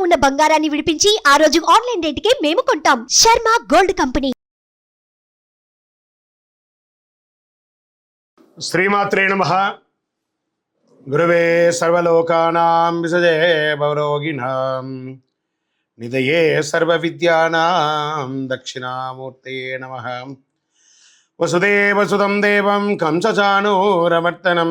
ఉన్న బంగారాన్ని విడిపించి ఆ రోజు ఆన్లైన్ రేటుకే మేము కొంటాం. Sharma gold company. శ్రీమాత్రే నమ. గురువే సర్వలోకానాం విసజే భవరోగిణాం. నిదయే సర్వ విద్యానాం దక్షిణామూర్తే నమ వసుదేవసుతం దేవం కంసచానూరమర్తనం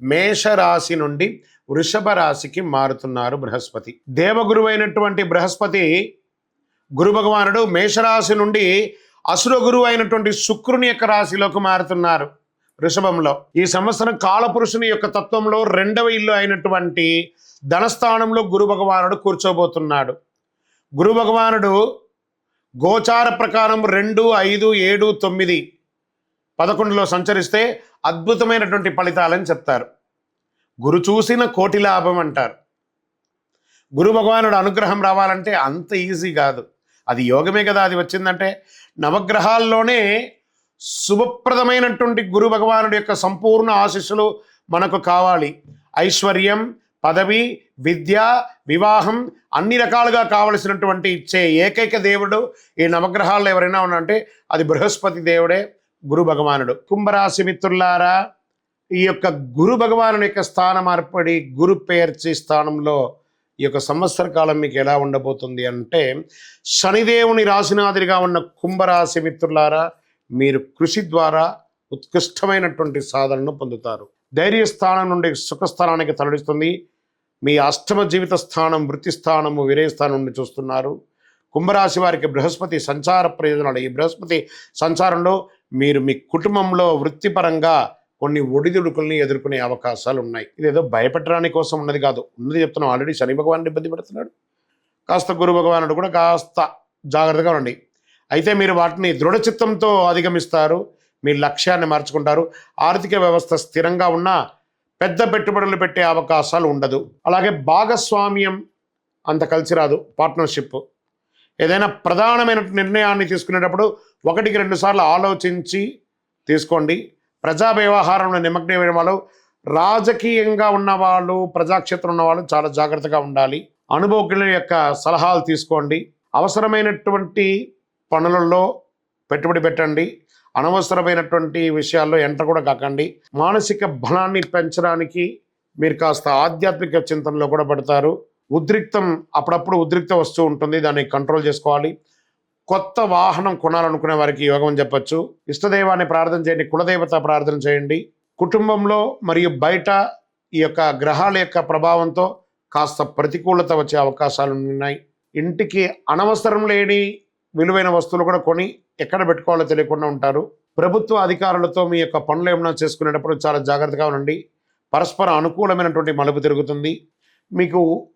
మేషరాశి నుండి వృషభ రాశికి మారుతున్నారు బృహస్పతి. దేవగురువైనటువంటి అయినటువంటి బృహస్పతి గురు భగవానుడు మేషరాశి నుండి అసుర గురువు అయినటువంటి శుక్రుని యొక్క రాశిలోకి మారుతున్నారు వృషభంలో. ఈ సంవత్సరం కాలపురుషుని యొక్క తత్వంలో రెండవ ఇల్లు అయినటువంటి ధనస్థానంలో గురు భగవానుడు కూర్చోబోతున్నాడు. గురు భగవానుడు గోచార ప్రకారం రెండు ఐదు ఏడు తొమ్మిది పదకొండులో సంచరిస్తే అద్భుతమైనటువంటి ఫలితాలని చెప్తారు. గురు చూసిన కోటి లాభం అంటారు. గురు భగవానుడు అనుగ్రహం రావాలంటే అంత ఈజీ కాదు. అది యోగమే కదా అది వచ్చిందంటే నవగ్రహాల్లోనే శుభప్రదమైనటువంటి గురు భగవానుడి యొక్క సంపూర్ణ ఆశీస్సులు మనకు కావాలి. ఐశ్వర్యం పదవి విద్య వివాహం అన్ని రకాలుగా కావలసినటువంటి ఇచ్చే ఏకైక దేవుడు ఈ నవగ్రహాల్లో ఎవరైనా ఉన్నారంటే అది బృహస్పతి దేవుడే. గురు భగవానుడు. కుంభరాశి మిత్రులారా ఈ యొక్క గురు భగవాను యొక్క స్థానం మార్పడి గురు పేర్చి స్థానంలో ఈ యొక్క సంవత్సర కాలం మీకు ఎలా ఉండబోతుంది అంటే శనిదేవుని రాశినాథిగా ఉన్న కుంభరాశి మిత్రులారా మీరు కృషి ద్వారా ఉత్కృష్టమైనటువంటి సాధనను పొందుతారు. ధైర్య స్థానం నుండి సుఖస్థానానికి తరలిస్తుంది. మీ అష్టమ జీవిత స్థానం వృత్తి స్థానము విరయ స్థానం నుండి చూస్తున్నారు. కుంభరాశి వారికి బృహస్పతి సంచార ప్రయోజనాలు. ఈ బృహస్పతి సంచారంలో మీరు మీ కుటుంబంలో వృత్తిపరంగా కొన్ని ఒడిదుడుకుల్ని ఎదుర్కొనే అవకాశాలు ఉన్నాయి ఇదేదో భయపెట్టడానికి కోసం ఉన్నది కాదు. ఉన్నది చెప్తున్నాం ఆల్రెడీ శని భగవాన్ ఇబ్బంది పెడుతున్నాడు. కాస్త గురు భగవానుడు కూడా కాస్త జాగ్రత్తగా ఉండండి. అయితే మీరు వాటిని దృఢచిత్తంతో అధిగమిస్తారు. మీ లక్ష్యాన్ని మార్చుకుంటారు. ఆర్థిక వ్యవస్థ స్థిరంగా ఉన్నా పెద్ద పెట్టుబడులు పెట్టే అవకాశాలు ఉండదు. అలాగే భాగస్వామ్యం అంత కలిసి రాదు. పార్ట్నర్షిప్ ఏదైనా ప్రధానమైన నిర్ణయాన్ని తీసుకునేటప్పుడు ఒకటికి రెండు సార్లు ఆలోచించి తీసుకోండి. ప్రజా వ్యవహారంలో నిమగ్నమైన వాళ్ళు రాజకీయంగా ఉన్నవాళ్ళు ప్రజాక్షేత్రం ఉన్నవాళ్ళు చాలా జాగ్రత్తగా ఉండాలి. అనుభవజ్ఞుల యొక్క సలహాలు తీసుకోండి. అవసరమైనటువంటి పనులలో పెట్టుబడి పెట్టండి. అనవసరమైనటువంటి విషయాల్లో ఎంటర్ కూడా కాకండి. మానసిక బలాన్ని పెంచడానికి మీరు కాస్త ఆధ్యాత్మిక చింతనలో కూడా పడతారు. ఉద్రిక్తం అప్పుడప్పుడు ఉద్రిక్త వస్తూ ఉంటుంది. దాన్ని కంట్రోల్ చేసుకోవాలి. కొత్త వాహనం కొనాలనుకునే వారికి యోగం అని చెప్పొచ్చు. ఇష్టదైవాన్ని ప్రార్థన చేయండి. కులదేవత ప్రార్థన చేయండి. కుటుంబంలో మరియు బయట ఈ యొక్క గ్రహాల యొక్క ప్రభావంతో కాస్త ప్రతికూలత వచ్చే అవకాశాలు ఉన్నాయి. ఇంటికి అనవసరం లేని విలువైన వస్తువులు కూడా కొని ఎక్కడ పెట్టుకోవాలో తెలియకుండా ఉంటారు. ప్రభుత్వ అధికారులతో మీ యొక్క పనులు ఏమైనా చేసుకునేటప్పుడు చాలా జాగ్రత్తగా ఉండండి. పరస్పర అనుకూలమైనటువంటి మలుపు తిరుగుతుంది. మీకు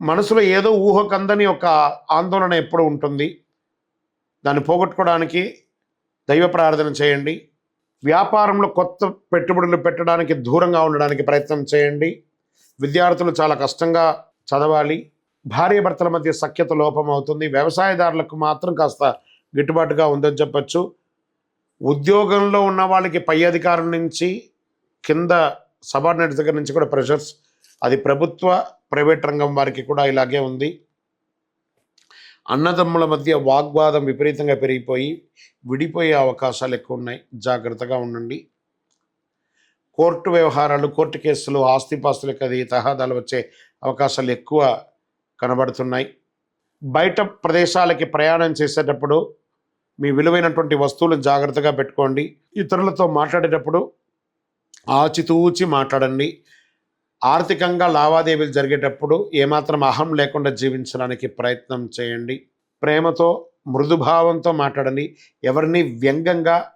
మనసులో ఏదో ఊహకందని ఒక ఆందోళన ఎప్పుడు ఉంటుంది. దాన్ని పోగొట్టుకోవడానికి దైవ ప్రార్థన చేయండి. వ్యాపారంలో కొత్త పెట్టుబడులు పెట్టడానికి దూరంగా ఉండడానికి ప్రయత్నం చేయండి. విద్యార్థులు చాలా కష్టంగా చదవాలి. భార్యాభర్తల మధ్య సఖ్యత లోపం అవుతుంది. వ్యవసాయదారులకు మాత్రం కాస్త గిట్టుబాటుగా ఉందని చెప్పచ్చు. ఉద్యోగంలో ఉన్న వాళ్ళకి పై అధికారం నుంచి కింద సబార్డినేట్ దగ్గర నుంచి కూడా ప్రెషర్స్. అది ప్రభుత్వ ప్రైవేట్ రంగం వారికి కూడా ఇలాగే ఉంది. అన్నదమ్ముల మధ్య వాగ్వాదం విపరీతంగా పెరిగిపోయి విడిపోయే అవకాశాలు ఎక్కువ ఉన్నాయి. జాగ్రత్తగా ఉండండి. కోర్టు వ్యవహారాలు కోర్టు కేసులు ఆస్తిపాస్తులకు అది తహాదాలు వచ్చే అవకాశాలు ఎక్కువ కనబడుతున్నాయి. బయట ప్రదేశాలకి ప్రయాణం చేసేటప్పుడు మీ విలువైనటువంటి వస్తువులను జాగ్రత్తగా పెట్టుకోండి. ఇతరులతో మాట్లాడేటప్పుడు ఆచితూచి మాట్లాడండి. ఆర్థికంగా లావాదేవీలు జరిగేటప్పుడు ఏమాత్రం అహం లేకుండా జీవించడానికి ప్రయత్నం చేయండి. ప్రేమతో మృదుభావంతో మాట్లాడండి. ఎవరిని వ్యంగ్యంగా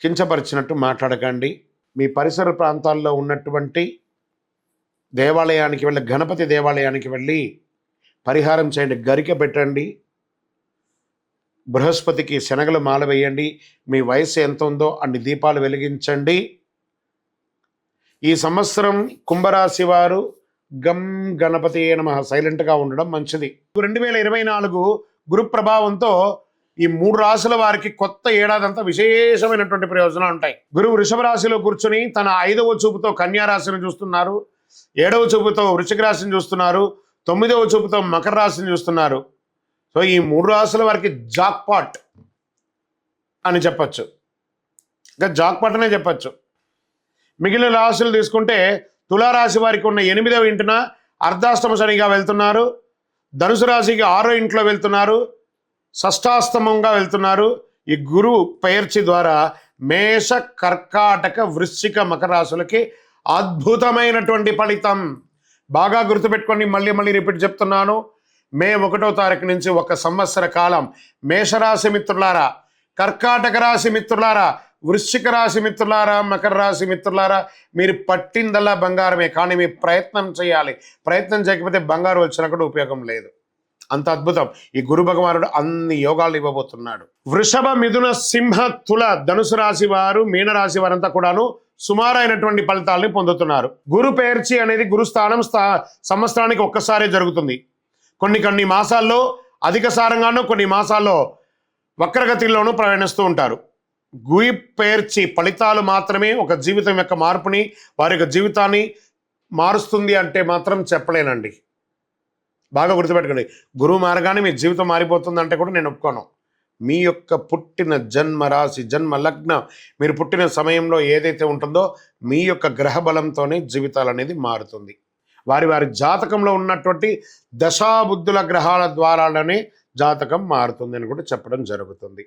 కించపరిచినట్టు మాట్లాడకండి. మీ పరిసర ప్రాంతాల్లో ఉన్నటువంటి దేవాలయానికి వెళ్ళి గణపతి దేవాలయానికి వెళ్ళి పరిహారం చేయండి. గరిక పెట్టండి. బృహస్పతికి శనగలు మాల వేయండి. మీ వయసు ఎంత ఉందో అన్ని దీపాలు వెలిగించండి. ఈ సంవత్సరం కుంభరాశి వారు గం గణపతి నమ. సైలెంట్గా ఉండడం మంచిది. రెండు వేల ఇరవై నాలుగు గురు ప్రభావంతో ఈ మూడు రాశుల వారికి కొత్త ఏడాదంతా విశేషమైనటువంటి ప్రయోజనాలు ఉంటాయి. గురువు వృషభ రాశిలో కూర్చుని తన ఐదవ చూపుతో కన్యా రాశిని చూస్తున్నారు. ఏడవ చూపుతో వృషిక రాశిని చూస్తున్నారు. తొమ్మిదవ చూపుతో మకర రాశిని చూస్తున్నారు. సో ఈ మూడు రాశుల వారికి జాక్పాట్ అని చెప్పచ్చు. ఇంకా జాక్పాట్ అనే చెప్పచ్చు. మిగిలిన రాశులు తీసుకుంటే తులారాశి వారికి ఉన్న ఎనిమిదవ ఇంటిన అర్ధాష్టమ శనిగా వెళ్తున్నారు. ధనుసు రాశికి ఆరో ఇంట్లో వెళ్తున్నారు. షష్టాస్తమంగా వెళ్తున్నారు. ఈ గురువు పేర్చి ద్వారా మేష కర్కాటక వృశ్చిక మకర రాశులకి అద్భుతమైనటువంటి ఫలితం. బాగా గుర్తుపెట్టుకోండి మళ్ళీ మళ్ళీ రిపీట్ చెప్తున్నాను. మే ఒకటో తారీఖు నుంచి ఒక సంవత్సర కాలం మేషరాశి మిత్రులారా కర్కాటక రాశి మిత్రులారా వృశ్చిక రాశి మిత్రులారా మకర రాశి మిత్రులారా మీరు పట్టిందల్లా బంగారమే కానీ మీ ప్రయత్నం చేయాలి. ప్రయత్నం చేయకపోతే బంగారు వచ్చినప్పుడు కూడా ఉపయోగం లేదు. అంత అద్భుతం. ఈ గురు భగవానుడు అన్ని యోగాలు ఇవ్వబోతున్నాడు. వృషభ మిథున సింహ తుల ధనుసు రాశి వారు మీనరాశి వారంతా కూడాను సుమారైనటువంటి ఫలితాలని పొందుతున్నారు. గురు పేర్చి అనేది గురుస్థానం స్థా సంవత్సరానికి ఒక్కసారే జరుగుతుంది. కొన్ని కొన్ని మాసాల్లో అధిక సారంగానూ కొన్ని మాసాల్లో వక్రగతిలోనూ ప్రయాణిస్తూ ఉంటారు. గురి పేర్చి ఫలితాలు మాత్రమే ఒక జీవితం యొక్క మార్పుని వారి యొక్క జీవితాన్ని మారుస్తుంది అంటే మాత్రం చెప్పలేనండి. బాగా గుర్తుపెట్టుకోండి. గురువు మారగానే మీ జీవితం మారిపోతుంది అంటే కూడా నేను ఒప్పుకోను. మీ యొక్క పుట్టిన జన్మ రాశి జన్మ లగ్న మీరు పుట్టిన సమయంలో ఏదైతే ఉంటుందో మీ యొక్క గ్రహ బలంతోనే జీవితాలు అనేది మారుతుంది. వారి వారి జాతకంలో ఉన్నటువంటి దశాబుద్ధుల గ్రహాల ద్వారానే జాతకం మారుతుంది అని కూడా చెప్పడం జరుగుతుంది.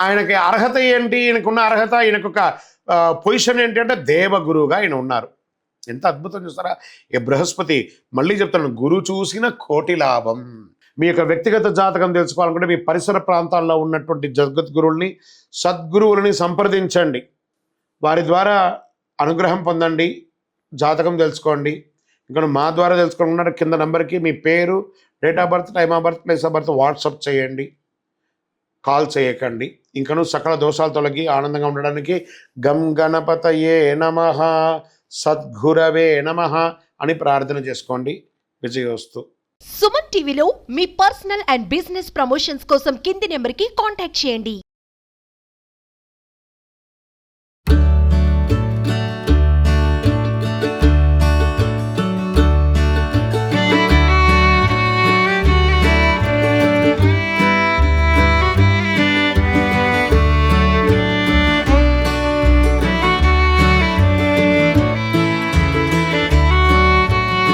ఆయనకి అర్హత ఏంటి? ఈయనకున్న అర్హత ఈయనకు ఒక పొజిషన్ ఏంటి అంటే దేవగురువుగా ఆయన ఉన్నారు. ఎంత అద్భుతం చూస్తారా? ఈ బృహస్పతి మళ్ళీ చెప్తాను గురు చూసిన కోటి లాభం. మీ యొక్క వ్యక్తిగత జాతకం తెలుసుకోవాలనుకుంటే మీ పరిసర ప్రాంతాల్లో ఉన్నటువంటి జగద్గురువుల్ని సద్గురువులని సంప్రదించండి. వారి ద్వారా అనుగ్రహం పొందండి. జాతకం తెలుసుకోండి. ఇంకా మా ద్వారా తెలుసుకోకుండా కింద నెంబర్కి మీ పేరు date of birth time of birth place of birth WhatsApp చేయండి. కాల్ చేయకండి. ఇంకను సకల దోషాలు తొలగి ఆనందంగా ఉండడానికి గం గణపతయే నమ సద్గురవే నమ అని ప్రార్థన చేసుకోండి. విజయోస్తు సుమన్ టీవీలో మీ పర్సనల్ అండ్ బిజినెస్ ప్రమోషన్స్ కోసం కింది నెంబర్కి కాంటాక్ట్ చేయండి.